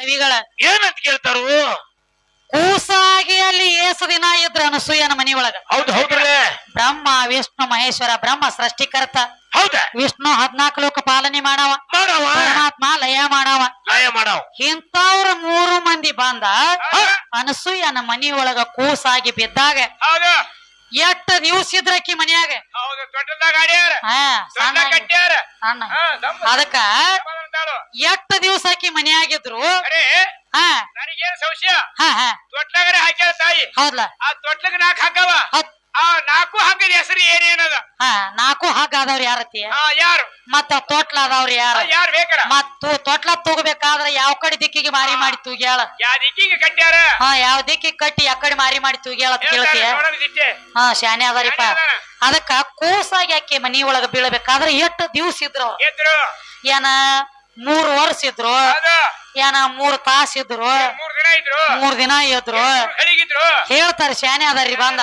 ಕವಿಗಳ ಏನಂತ ಕೇಳ್ತಾರು? ಕೂಸಾಗಿ ಅಲ್ಲಿ ಏಸು ದಿನ ಇದ್ರ ಅನಸೂಯನ ಮನಿ ಒಳಗ ಹೌದು ಹೌದ್ರಲ್ಲ ಬ್ರಹ್ಮ ವಿಷ್ಣು ಮಹೇಶ್ವರ ಬ್ರಹ್ಮ ಸೃಷ್ಟಿಕರ್ತ. ಹೌದ? ವಿಷ್ಣು ಹದ್ನಾಲ್ಕು ಲೋಕ ಪಾಲನೆ ಮಾಡವ. ಮಾಡವ? ಪರಮಾತ್ಮ ಲಯ ಮಾಡವ. ಲಯ ಮಾಡವ. ಇಂಥವ್ರ ಮೂರು ಮಂದಿ ಬಂದ ಅನಸೂಯನ ಮನಿ ಒಳಗ ಕೂಸಾಗಿ ಬಿದ್ದಾಗ ಎಷ್ಟ ಇದ್ರ ಇದ್ರಕ್ಕಿ ಮನ್ಯಾಗ? ಹಾ ಅದಕ್ಕ ಅಂತಾಳು. ದಿವಸ ಹಾಕಿ ಆಕಿ ಮನೆಯಾಗಿದ್ರು? ಅರೇ ಹಾ. ನನಗೇನ್ ಸಂಶಯ? ಹಾ ಹಾ. ತೊಟ್ಲಾಗರೆ ತಾಯಿ. ಹೌದಲ್ಲ ಆ ತೊಟ್ಲಗ ನಾಕ್ ಹಾಕವ. ಹತ್- ಆ ನಾಲ್ಕು ಹಗ್ಗದ ಹೆಸರು ಏನೇನದ? ಹಾ ನಾಲ್ಕು ಹಗ್ಗ ಅದಾವ್ರಿ ಯಾರತಿ? ಆ ಯಾರು? ಮತ್ತ ತೋಟ್ಲ ಅದಾವ್ರಿ ಯಾರ? ಆ, ಯಾರು ಬೇಕಾರ? ಮತ್ತು ತೊಟ್ಲ ತೂಗಬೇಕಾದ್ರೆ ಯಾವ ಕಡೆ ದಿಕ್ಕಿಗೆ ಮಾರಿ ಮಾಡಿ ತೂಗ್ಯಾಳ? ಯಾವ ದಿಕ್ಕಿಗೆ ಕಟ್ಟ್ಯಾರ? ಹಾ ಯಾವ ದಿಕ್ಕಿಗೆ ಕಟ್ಟಿ ಯಾಕಡೆ ಕಡೆ ಮಾರಿ ಮಾಡಿ ತೂಗ್ಯಾಳ ಅಂತ ಹೇಳ್ತಾರೆ, ಕೇಳ್ತೀಯ? ಹಾ ಶಾನೆ ಅದಾರಿಪ್ಪ. ಅದಕ್ಕ ಕೂಸಾಗಿ ಆಕಿ ಮನಿ ಒಳಗ ಬೀಳಬೇಕಾದ್ರ ಎಷ್ಟು ದಿವ್ಸ ಇದ್ರು? ಅವ್ರು? ಎದ್ರು? ಏನ? ಮೂರ್ ವರ್ಷ ಇದ್ರು. ಏನ ಮೂರ್ ತಾಸ ಇದ್ರು. ಮೂರ್ ದಿನ ಇದ್ರು. ಮೂರ್ ದಿನ ಇದ್ರು. ಮೂರ್ ಗಳಿಗಿದ್ರು ಹೇಳ್ತಾರ ಶಾನೆ ಅದಾರಿ ಬಂದ.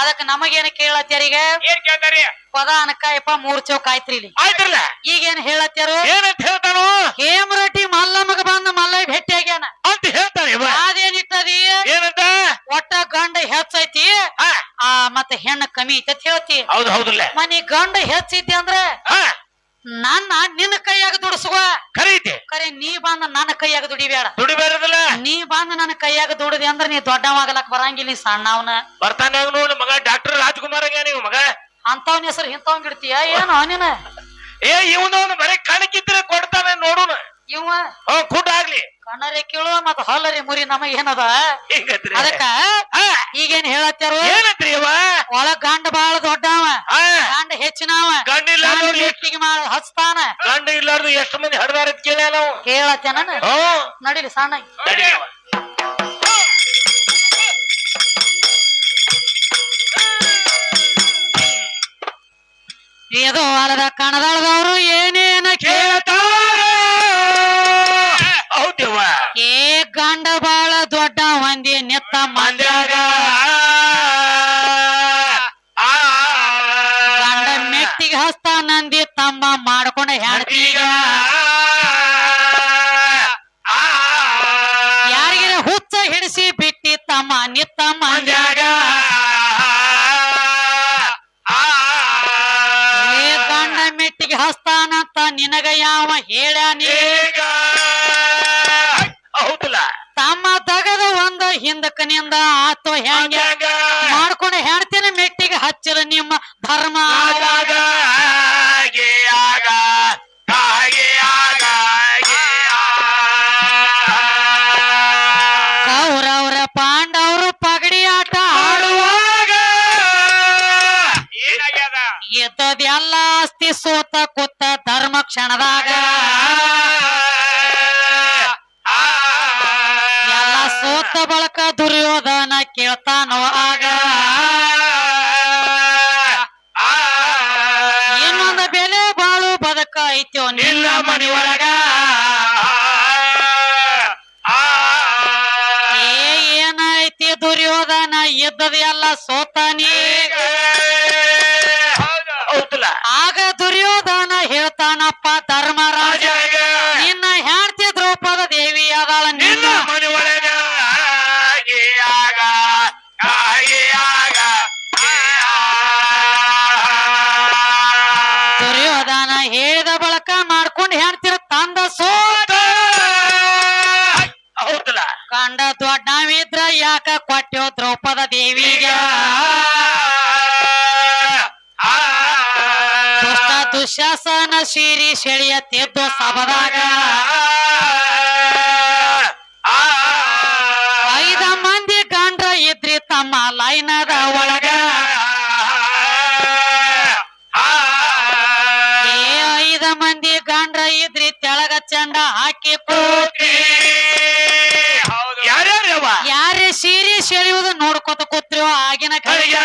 ಅದಕ್ಕೆ ನಮಗೇನ ಏನ್ ಕೇಳ್ತಾರಿ ಪದ ಅನಕಾಯಪ್ಪ ಮೂರ್ ಚೌಕ್ ಆಯ್ತ್ರಿ ಇಲ್ಲಿ. ಆಯ್ತ್ರಲ್ಲ ಈಗೇನ್ ಹೇಳತ್ತಾರು ಏನಂತ ಹೇಳ್ತಾನು? ಹೇಮರಟಿ ಮಲ್ಲಮ್ಮಗ ಬಂದ ಮಲ್ಲ ಭೇಟಿ ಆಗ್ಯಾನ. ಅಂತ ಹೇಳ್ತಾರೆ ಅದೇನಿಟ್ಟದಿ ಏನಂತ? ಒಟ್ಟ ಗಂಡ ಹೆಚ್ಚೈತಿ. ಆ ಮತ್ತೆ ಹೆಣ್ಣ ಕಮ್ಮಿ ಐತಿ ಅಂತ ಹೇಳ್ತಿ. ಹೌದು ಹೌದಲ್ಲ. ಮನಿ ಗಂಡ ಹೆಚ್ಚೈತಿ ಅಂದ್ರೆ? ನನ್ನ ನಿನ್ನ ಕೈಯಾಗ ದುಡಿಸುವ. ಖರೀತಿ ಕರೆ ನೀ ಬಂದ ನನ್ನ ಕೈಯಾಗ ದುಡಿಬೇಡ. ದುಡಿಬೇಡದಲ್ಲ. ನೀ ಬಂದ ನನ್ನ ಕೈಯಾಗ ದುಡಿದಿ ಅಂದ್ರೆ ನೀ ದೊಡ್ಡವಾಗಲಕ್ ಬರಂಗಿಲ್ಲ ನೀ ಸಣ್ಣವನ. ಬರ್ತಾನೆ ನೋಡು ಮಗ ಡಾಕ್ಟರ್ ರಾಜ್ಕುಮಾರ್ ಇವ ಮಗ. ಅಂತವನ ಹೆಸರು ಹಿಂತವನ್ ಇಡ್ತೀಯ ಏನು ನೀನ ಏ ಇವನವನು ಬರೀ ಕಣಕಿದ್ರೆ ಕೊಡ್ತಾನೆ ನೋಡುನ ಇವ? ಕುಡ್ ಆಗ್ಲಿ. ಕಣ್ಣರೆ ಕೇಳುವ ಮತ್ತ ಹೊಲರಿ ಮುರಿ ನಮಗ ಏನದ? ಅದಕ್ಕ ಈಗೇನ್ ಹೇಳತ್ತಾರ ಒಳಗ್ ಗಂಡ ಬಾಳ ಗಂಡ ಹೆಚ್ಚಿನವ? ಇಲ್ಲಾರ್ದು ಗಂಡ ಮೆಟ್ಟಿಗೆ ಮಾಡ ಹಚ್ತಾನ? ಗಂಡ ಇಲ್ಲಾರ್ದು ಎಷ್ಟು ಮಂದಿ ಹಡ್ದಾರ ಕೇಳ ನಾವು ಕೇಳತ್ತೇನ ಹ್ಮ್ ನಡಿಲಿ ಸಣ್ಣ ಏದೋ ಅಲದ ಕಣದಳದವರು ಏನೇನ ಬಿಟ್ಟಿ ತಮ್ಮ ಎದ್ದದೆಲ್ಲ ಆಸ್ತಿ ಸೋತ ಕೂತ ಧರ್ಮ ಕ್ಷಣದಾಗ. ಎಲ್ಲ ಸೋತ ಬಳಕ ದುರ್ಯೋಧನ ಕೇಳ್ತಾನೋ ಆಗ. ಇನ್ನೊಂದು ಬೆಲೆ ಬಾಳು ಬದಕ ಐತೋ ನಿಲ್ಲ ಮನಿ ಒಳಗ ಏ ಏನೈತಿ ದುರ್ಯೋಧನ? ಇದ್ದದ ಎಲ್ಲ ಸೋತಾನಿ ಹೌದಲ್ಲ ಆಗ ದುರ್ಯೋಧನ ಹೇಳ್ತಾನಪ್ಪ ಧರ್ಮರಾಜ ನಿನ್ನ ಹೆಂಡತಿ ದ್ರೌಪದ ದೇವಿ ಅದಾಳ ನಿನ್ನ ನಿನ್ನ ಮನೆ ಒಳಗ ಆಗ ಆಗ ದುರ್ಯೋಧನ ಹೇಳಿದ ಬಳಕ ಮಾಡ್ಕೊಂಡು ಹೆಣ್ತಿರ ತಂದ ಸೋತ. ಹೌದಲ್ಲ? ದೊಡ್ಡ ನಾವಿದ್ರ ಯಾಕ ಕೊಟ್ಟೆವು ದ್ರೌಪದ ದೇವಿಗೆ? ದುಷ್ಟ ಶ್ರೀ ಶಿರಿ ಸೆಳೆಯ ತೆದ್ದು ಸಭದಾಗ. ಐದ ಮಂದಿ ಗಂಡ್ರ ಇದ್ರಿ ತಮ್ಮ ಲೈನದ ಒಳಗ. ಐದ ಮಂದಿ ಗಂಡ್ರ ಇದ್ರಿ ತೆಳಗ ಚಂಡ ಹಾಕಿ ಕೂತ್ರಿ ಯಾರೇ ಸೀರೆ ಸೆಳೆಯುವುದು ನೋಡ್ಕೊತ ಕೂತ್ರಿ ಆಗಿನ ಕಡೆಗೆ.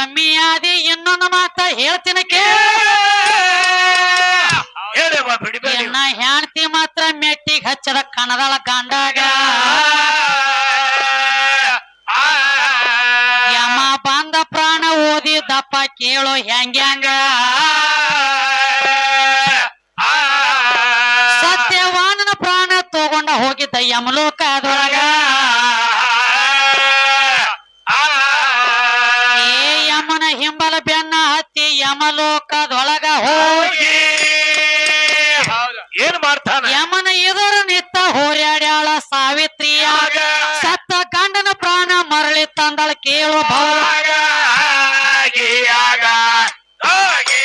ಕಮ್ಮಿಯಾದಿ ಇನ್ನೊಂದು ಮಾತ ಹೇಳ್ತೀನಿ ಇನ್ನ ಹೆಣ್ತಿ ಮಾತ್ರ ಮೆಟ್ಟಿಗೆ ಹಚ್ಚದ ಕಣದಾಳ ಕಾಂಡಾಗ ಯಮ ಬಂದ ಪ್ರಾಣ ಓದಿ ದಪ್ಪ ಕೇಳೋ ಹೆಂಗ ಸತ್ಯವಾನನ ಪ್ರಾಣ ತಗೊಂಡ ಹೋಗಿದ್ದ ಯಮಲೋ. ಸಾವಿತ್ರಿಯಾಗ ಸತ್ತ ಗಂಡನ ಪ್ರಾಣ ಮರಳಿ ತಂದಳ ಕೇಳು ಭವ. ಆಗಿ, ಆಗಿ, ಆಗ, ಆಗಿ.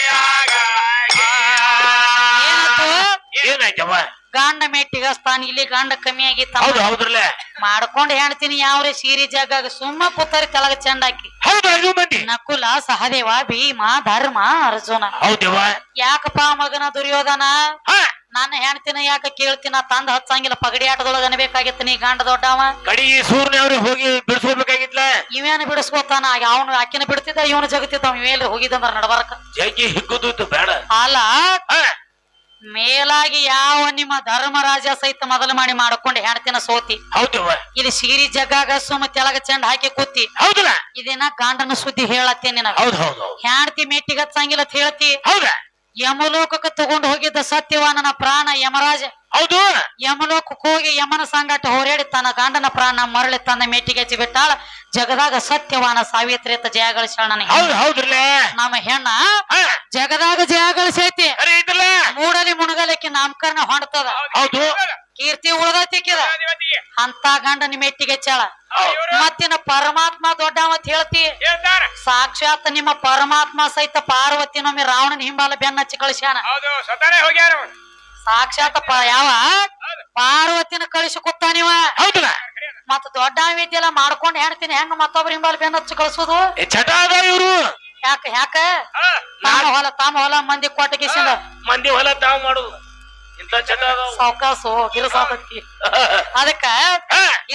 ಗಂಡ ಮೆಟ್ಟಿಗ ಸ್ಥಾನ ಇಲ್ಲಿ ಗಂಡ ಕಮ್ಮಿ ಹೌದ್ರಲ್ಲ. ಮಾಡ್ಕೊಂಡ್ ಹೇಳ್ತೀನಿ ಯಾವ್ರೆ ಸೀರಿ ಜಾಗ ಸುಮ್ಮ ಕೂತರಿ ಕೆಳಗ ಐದು ನಕುಲ ಸಹದೇವ ಭೀಮ ಧರ್ಮ ಅರ್ಜುನ. ಹೌದವ. ಯಾಕಪ್ಪ ಮಗನ ದುರ್ಯೋಧನ? ಹಾ ನನ್ನ ಹೆಣ್ತಿನ ಯಾಕ ಕೇಳ್ತೀನ ತಂದ ಹಚ್ಚಂಗಿಲ್ಲ. ಪಗಡಿ ಆಟದೊಳಗ ಅನ್ಬೇಕಾಗಿತ್ತು ನೀ ಗಂಡ ದೊಡ್ಡವ. ಕಡಿ ಸೂರ್ಯ ಅವ್ರಿಗೆ ಹೋಗಿ ಬಿಡಿಸ್ಕೋಬೇಕಾಗಿತ್ಲ ಇವೇನ ಬಿಡಿಸ್ಕೋತಾನ? ಅವನು ಆಕಿನ ಬಿಡ್ತಿದ್ದ? ಇವನು ಜಗತ್ತಿದ್ದ. ಇವೇಲಿ ಹೋಗಿದಂದ್ರ ನಡಬಾರಕ. ಜಗ್ಗಿ ಹಿಗ್ಗುದು ಬೇಡ. ಅಲ್ಲ ಮೇಲಾಗಿ ಯಾವ ನಿಮ್ಮ ಧರ್ಮರಾಜ ಸಹಿತ ಮೊದಲು ಮಾಡಿ ಮಾಡ್ಕೊಂಡು ಹೆಣ್ತಿನ ಸೋತಿ? ಹೌದು ಇಲ್ಲಿ ಸೀರಿ ಜಗ್ಗಾಗ ಸುಮ್ಮ ತೆಳಗ ಚೆಂಡ ಹಾಕಿ ಕೂತಿ. ಹೌದಲ್ಲ? ಇದೇನ ಗಂಡನ ಸುದ್ದಿ ಹೇಳತ್ತೇನೆ ನಿನಗ. ಹೌದು ಹೌದು ಹೆಣ್ತಿ ಮೆಟ್ಟಿಗೆ ಹಚ್ಚಂಗಿಲ್ಲ ಅಂತ ಹೇಳ್ತಿ. ಹೌದ? ಯಮಲೋಕಕ್ಕೆ ತಗೊಂಡು ಹೋಗಿದ್ದ ಸತ್ಯವಾನನ ಪ್ರಾಣ ಯಮರಾಜ. ಹೌದು. ಯಮಲೋಕಕ್ಕೆ ಹೋಗಿ ಯಮನ ಸಂಗಾಟ ಹೋರಾಡಿ ತನ್ನ ಗಂಡನ ಪ್ರಾಣ ಮರಳಿ ತನ್ನ ಮೆಟ್ಟಿಗೆ ಹಚ್ಚಿ ಬಿಟ್ಟಾಳ. ಜಗದಾಗ ಸತ್ಯವಾನ ಸಾವಿತ್ರಿ ಅಂತ ಜಯ ಗಳಿಸ್ಯಾಳ ನನ್ನ ಹೆಣ್ಣು. ಹೌದು ಹೌದ್ರಲ್ಲ? ನಮ್ಮ ಹೆಣ್ಣ ಜಗದಾಗ ಜಯ ಗಳಿಸೈತಿ. ಅರೆ ಮೂಡಲಿ ಮುಣಗಲಿಕ್ಕೆ ನಾಮಕರಣ ಹೊಂಡ್ತದ. ಹೌದು. ಕೀರ್ತಿ ಉಳ್ದೈತಿಕ್ಕಿದ ಅಂತ ಗಂಡ ನಿಮ್ಮ ಎಟ್ಟಿಗೆ ಚಳ ಮತ್ತಿನ ಪರಮಾತ್ಮ ದೊಡ್ಡವ ಅಂತ ಹೇಳ್ತಿ. ಸಾಕ್ಷಾತ್ ನಿಮ್ಮ ಪರಮಾತ್ಮ ಸಹಿತ ಪಾರ್ವತಿನೊಮ್ಮೆ ರಾವಣನ ಹಿಂಬಾಲ ಬೆನ್ನ ಹಚ್ಚಿ ಕಳಿಸ್ಯಾನ. ಸಾಕ್ಷಾತ್ ಯಾವ? ಪಾರ್ವತಿನ ಕಳಿಸಿ ಕೂತಾನಿವ ನೀವ. ಮತ್ತ ದೊಡ್ಡ ವಿದ್ಯೆಲ್ಲ ಮಾಡ್ಕೊಂಡ್ ಹೆಣ್ತೀನಿ ಹೆಂಗ ಮತ್ತೊಬ್ರ ಹಿಂಬಾಲ ಬೆನ್ನ ಹಚ್ಚಿ ಕಳಿಸೋದು? ಇವರು. ಯಾಕ ಯಾಕ? ತಾಮ ಹೊಲ ತಾಮ ಹೊಲ ಮಂದಿ ಕೊಟ್ಟ ಮಂದಿ ಹೊಲ ತಾವ್ ಮಾಡುದು. ಇಂತ ಚಟ ಸಾವಕಾಸು ಗಿರಸಾತತಿ ಅದಕ್ಕ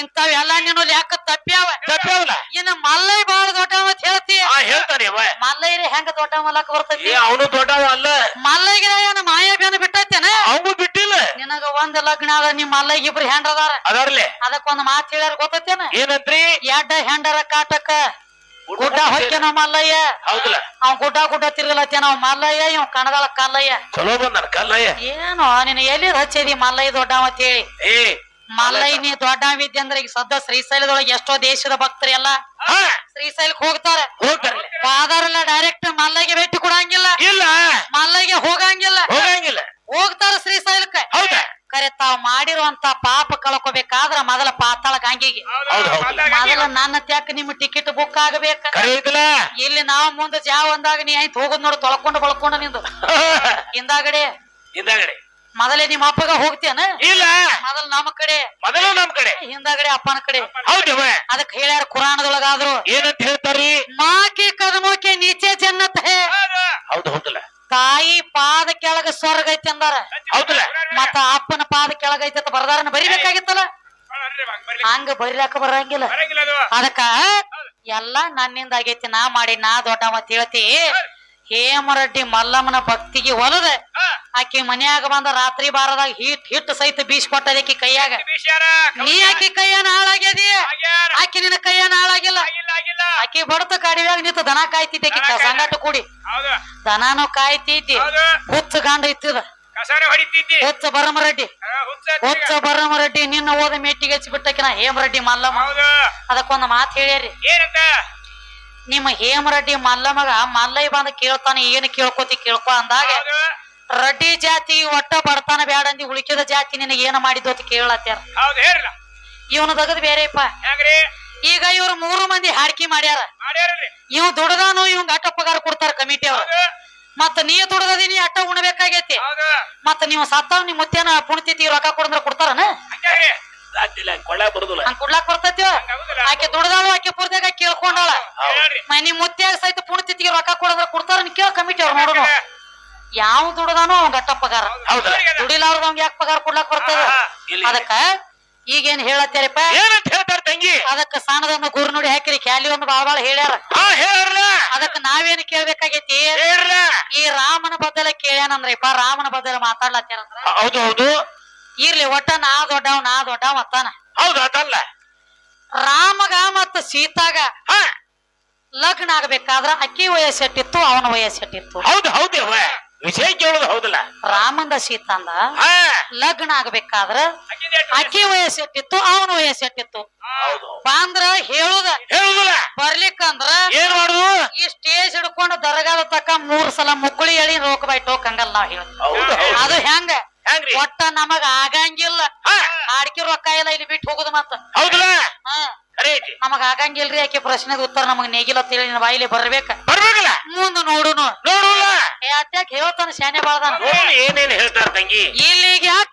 ಇಂಥವೆಲ್ಲ ನೀನು ಯಾಕ ತಪ್ಪ್ಯಾವ? ತಪ್ಪ್ಯಾವಲ್ಲ? ಇನ್ನ ಮಲ್ಲೈ ಬಾಳ ದೊಡ್ಡವ ಅಂತ ಹೇಳ್ತಿ. ಆ ಹೇಳ್ತಾನೆ ಮಲ್ಲೈರಿ ಹೆಂಗ ದೊಡ್ಡ ಮಲ್ಲಕ್ ಬರ್ತೈತಿ? ಅವನು ದೊಡ್ಡವ ಅಲ್ಲ. ಮಲ್ಲೈಗೆ ಏನ ಮಾಯ ಬೇನ ಬಿಟ್ಟೈತೇನ? ಅವಂಗೂ ಬಿಟ್ಟಿಲ್ಲ. ನಿನಗ ಒಂದ್ ಲಗ್ನ ಅದ ನಿಮ್ ಮಲ್ಲೈಗೆ ಇಬ್ರು ಹೆಂಡ್ರ ಅದಾರ. ಅದಾರ್ಲೆ. ಅದಕ್ಕೊಂದ್ ಮಾತ್ ಹೇಳ್ಯಾರ ಗೊತ್ತೈತೇನ? ಏನಂತ್ರಿ? ಎಡ್ಡ ಹೆಂಡರ ಕಾಟಕ್ಕ ಗುಡ್ಡ ಹೊಕ್ಕೇನ ಮಲ್ಲಯ್ಯ. ಹೌದಲ್ಲ. ಅವ್ ಗುಡ್ಡ ಗುಡ್ಡ ತಿರ್ಗಲತ್ತೇನ ಅವ್ ಮಲ್ಲಯ್ಯ ಇವ್ ಕಣದಾಳ ಕಲ್ಲಯ್ಯ. ಚಲೋ ಬಂದಾನ ಕಲ್ಲಯ್ಯ. ಏನೋ ನಿನ್ನ ಎಲ್ಲಿ ಹಚ್ಚೇದಿ ಮಲ್ಲಯ್ಯ ದೊಡ್ಡ ಅಂತ ಏ ಮಲ್ಲಯ್ಯ ನೀ ದೊಡ್ಡವಿದ್ದೆ ಅಂದ್ರೆ ಈಗ ಸದ್ಯ ಶ್ರೀಶೈಲದೊಳಗೆ ಎಷ್ಟೋ ದೇಶದ ಭಕ್ತರು ಎಲ್ಲ ಶ್ರೀಶೈಲ್ ಶ್ರೀಶೈಲಕ್ಕೆ ಹೋಗ್ತಾರೆ. ಹೋಗ್ತಾರಲ್ಲ ಫಾದರ್ಲ್ಲ ಡೈರೆಕ್ಟ್ ಮಲ್ಲೈಗೆ ಭೇಟಿ ಕೊಡಂಗಿಲ್ಲ. ಇಲ್ಲ. ಮಲ್ಲೈಗೆ ಹೋಗಂಗಿಲ್ಲ. ಹೋಗಂಗಿಲ್ಲ. ಹೋಗ್ತಾರ ಶ್ರೀಶೈಲಕ್ಕೆ. ಕರೆ ತಾವ್ ಮಾಡಿರುವಂತ ಪಾಪ ಕಳ್ಕೋಬೇಕಾದ್ರ ಮೊದಲ ಪಾತಾಳ ಗಂಗೆಗೆ. ಮೊದಲ ನನ್ನ ತ್ಯಾಕ ನಿಮ್ ಟಿಕೆಟ್ ಬುಕ್ ಆಗಬೇಕ. ಇಲ್ಲಿ ನಾವ್ ಮುಂದೆ ಜಾವ ಅಂದಾಗ ನೀ ಆಯ್ತು ಹೋಗೋದ್ ನೋಡು ತೊಳ್ಕೊಂಡು ಬಳ್ಕೊಂಡು ನಿಂದು. ಹಿಂದಾಗಡೆ. ಹಿಂದಾಗಡೆ. ಮೊದಲೇ ನಿಮ್ಮ ಅಪ್ಪಗ ಹೋಗ್ತೇನ. ಇಲ್ಲ. ಮೊದಲ ನಮ್ಮ ಕಡೆ. ಮೊದಲು ನಮ್ ಕಡೆ. ಹಿಂದಾಗಡೆ ಅಪ್ಪನ ಕಡೆ. ಹೌದವ ಅದಕ್ಕೆ ಹೇಳ್ಯಾರ ಕುರಾಣದೊಳಗಾದ್ರು. ಏನಂತ ಹೇಳ್ತಾರಿ? ಮಾಕಿ ಕದಮೋಕೆ ನೀಚೆ ಜನ್ನತ್. ಹೇ ಹೌದು. ಹೌದು ಹೌದಲ್ಲ. ತಾಯಿ ಪಾದ ಕೆಳಗ ಸ್ವರ್ಗ ಐತಿ ಅಂದಾರ. ಹೌದಲ್ಲ. ಮತ್ತ ಅಪ್ಪನ ಪಾದ ಕೆಳಗ ಐತಿ ಅಂತ ಬರ್ದಾರನ ಬರಿಬೇಕಾಗಿತ್ತಲ್ಲ. ಹಂಗ ಬರಿಲಾಕ ಬರಂಗಿಲ್ಲ. ಅದಕ್ಕ ಎಲ್ಲಾ ನನ್ನಿಂದ ಆಗೈತಿ ನಾ ಮಾಡಿ ನಾ ದೊಡ್ಡ ಅಂತ ಹೇಳ್ತಿ. ಹೇಮರೆಡ್ಡಿ ಮಲ್ಲಮ್ಮನ ಭಕ್ತಿಗೆ ಒಲದ ಆಕೆ ಮನ್ಯಾಗ ಬಂದ ರಾತ್ರಿ ಬಾರದಾಗ ಹಿಟ್ ಹಿಟ್ಟು ಸಹಿತ ಬೀಸ್ ಅದಕ್ಕೆ ಕೈಯಾಗ. ನೀ ಆಕಿ ಕೈಯನ್ನ ಹಾಳಾಗ್ಯದಿ ಆಕಿ ನಿನ್ನ ಕೈಯನ್ನ ಹಾಳಾಗಿಲ್ಲ ಆಕಿ ಬಡತ ಕಡಿವಾಗ ನಿಂತು ದನ ಕಾಯ್ತಿದ್ದೆ ಆಕಿ ಸಂಗಾಟ ಕೂಡಿ. ದನಾನು ಕಾಯ್ತಿದ್ದಿ. ಹುಚ್ಚ ಗಂಡ ಇತ್ತದ. ಹುಚ್ಚ ಬರಮರೆಡ್ಡಿ ಹುಚ್ಚ ಬರಮರೆಡ್ಡಿ ನಿನ್ನ ಓದ ಮೆಟ್ಟಿಗೆ ಹಚ್ಚಿ ಬಿಟ್ಟಕಿನ ಹೇಮರೆಡ್ಡಿ ಮಲ್ಲಮ್ಮ. ಅದಕ್ಕೊಂದು ಮಾತು ಹೇಳ್ಯಾರಿ. ನಿಮ್ಮ ಹೇಮರೆಡ್ಡಿ ಮಲ್ಲಮ್ಮಗ ಮಲ್ಲಯ್ಯ ಬಂದ ಕೇಳ್ತಾನೆ ಏನು ಕೇಳ್ಕೋತಿ ಕೇಳ್ಕೊ ಅಂದಾಗ ರೆಡ್ಡಿ ರಡ್ಡಿ ಜಾತಿ ಒಟ್ಟ ಬರ್ತಾನೆ ಬೇಡ ಅಂದಿ ಉಳಿಕಿದ ಜಾತಿ ನಿನಗೆ ಏನ ಮಾಡಿದ್ದು ಅಂತ ಕೇಳತ್ತೆ ಇವನು ತಗದ್ ಬೇರೆಪ್ಪ. ಈಗ ಇವ್ರು ಮೂರು ಮಂದಿ ಹಾಡ್ಕಿ ಮಾಡ್ಯಾರ. ಇವ್ ದುಡ್ದಾನು ಇವಂಗ ಅಟ್ಟ ಪಗಾರ ಕೊಡ್ತಾರ ಕಮಿಟಿ ಅವ್ರು. ಮತ್ತ ನೀ ದುಡ್ದದಿ ನೀ ಅಟ್ಟ ಉಣಬೇಕಾಗೈತಿ. ಹೌದು. ಮತ್ತ ನೀವು ಸತ್ತಾವ್ ನಿಮ್ ಮುತ್ತೇನ ಪುಣತಿ ರೊಕ್ಕ ಕೊಡಂದ್ರ ಕೊಡ್ತಾರನ? ಕೊಡ್ಲಾಕ್ ಬರ್ತೈತಿ ಹಂಗಾಗುದಿಲ್ಲ ಆಕೆ ದುಡ್ದಾಳು ಹೇಳ್ರಿ ಮ ನಿಮ್ ಮುತ್ಯಾಗ ಸಹಿತ ಪುಣ್ಯತಿಥಿಗೆ ರೊಕ್ಕ ಕೊಡಂದ್ರ ಕೊಡ್ತಾರ ಕೇಳ ಕಮಿಟಿ ಅವ್ರು ನೋಡೋಣ ಯಾವ ದುಡ್ದಾನೋ ಅವ್ನ ಗಟ್ಟ ಪಗಾರ. ದುಡಿಲಾರದ ಅವ್ನ್ ಯಾಕೆ ಪಗಾರ ಕೊಡ್ಲಾಕ್ ಬರ್ತದ? ಅದಕ್ಕ ಈಗೇನ್ ಹೇಳತ್ತಾರಪ್ಪ? ಏನಂತ ಹೇಳ್ತಾರ ತಂಗಿ? ಅದಕ್ಕ ಸಣ್ಣದೊಂದು ಗುರು ನೋಡಿ ಹಾಕಿರಿ ಕ್ಯಾಲಿ ಒಂದು ಬಾಳ ಬಾಳ ಹೇಳ್ಯಾರ. ಅದಕ್ಕ ನಾವೇನ್ ಕೇಳ್ಬೇಕಾಗೈತಿ? ಈ ರಾಮನ ಬದಲ ಕೇಳ್ಯಾನಂದ್ರಪ್ಪ ರಾಮನ ಬದಲ ಮಾತಾಡ್ಲತ್ತಾರಂದ್ರ? ಹೌದು ಹೌದು. ಇರ್ಲಿ ಒಟ್ಟ ನಾ ದೊಡ್ಡವ್ ನಾ ದೊಡ್ಡವ್ ಮತ್ತಾನ. ಹೌದು ಅದಲ್ಲ. ರಾಮಗ ಮತ್ತ ಸೀತಾಗ ಲಗ್ನ ಆಗ್ಬೇಕಾದ್ರ ಅಕ್ಕಿ ವಯಸ್ಸೆಟ್ಟಿತ್ತು ಅವನ ವಯಸ್ಸೆಟ್ಟಿತ್ತು. ಹೌದು ಹೌದು ವಿಷಯ ಕೇಳುದು ಹೌದಲ್ಲ? ರಾಮಂದ ಸೀತಾಂದ ಹಾ. ಲಗ್ನ ಆಗ್ಬೇಕಾದ್ರ ಅಕ್ಕಿಂದ ವಯಸ್ಸು? ಅಕ್ಕಿ ವಯಸ್ಸೆಟ್ಟಿತ್ತು ಅವನ ವಯಸ್ಸೆಟ್ಟಿತ್ತು. ಹೌದು. ಬಾಂದ್ರ ಹೇಳುದ. ಹೇಳುದಿಲ್ಲ. ಬರ್ಲಿಕ್ಕಂದ್ರ ಏನ್ ಮಾಡುದು? ಈ ಸ್ಟೇಜ್ ಹಿಡ್ಕೊಂಡು ದರಗಾದ ತಕ್ಕ ಮೂರ್ ಸಲ ಮುಕ್ಕಳಿ ಎಳಿ ರೋಕ್ ಬೈಟ್ ಹೋಗಂಗಲ್ಲ ಹಂಗಲ್ಲ ನಾವ್ ಹೇಳ್ತೀವಿ ಹೌದು ಹೌದು. ಅದು ಹೆಂಗ? ಹೆಂಗ್ರಿ? ಒಟ್ಟ ನಮಗ ಆಗಂಗಿಲ್ಲ. ಹಾ. ಆಡ್ಕಿ ರೊಕ್ಕ ಇಲ್ಲ ಇಲ್ಲಿ ಬಿಟ್ಟು ಹೋಗುದು ಮತ್ತ. ಹೌದಲ್ಲ? ಹಾ. ಐತಿ ನಮಗ ಆಗಂಗಿಲ್ರಿ ಆಕೆ ಪ್ರಶ್ನೆಗೆ ಉತ್ತರ ನಮಗ್ ನೇಗಿಲ್ಲ ತಿಳಿ ನಿನ್ನ ಬಾಯಿಲಿ ಬರ್ಬೇಕ. ಬರ್ಬೇಕಲ್ಲ? ಮುಂದ ನೋಡುನು. ನೋಡುಲ್ಲ? ಏ ಅತ್ಯಾಕ ಹೇಳ್ತಾನ ಶಾನೆ ಬಾಳ್ದಾನ. ಏನೇನ್ ಹೇಳ್ತಾರ ತಂಗಿ? ಇಲ್ಲಿಗೆ ಯಾಕ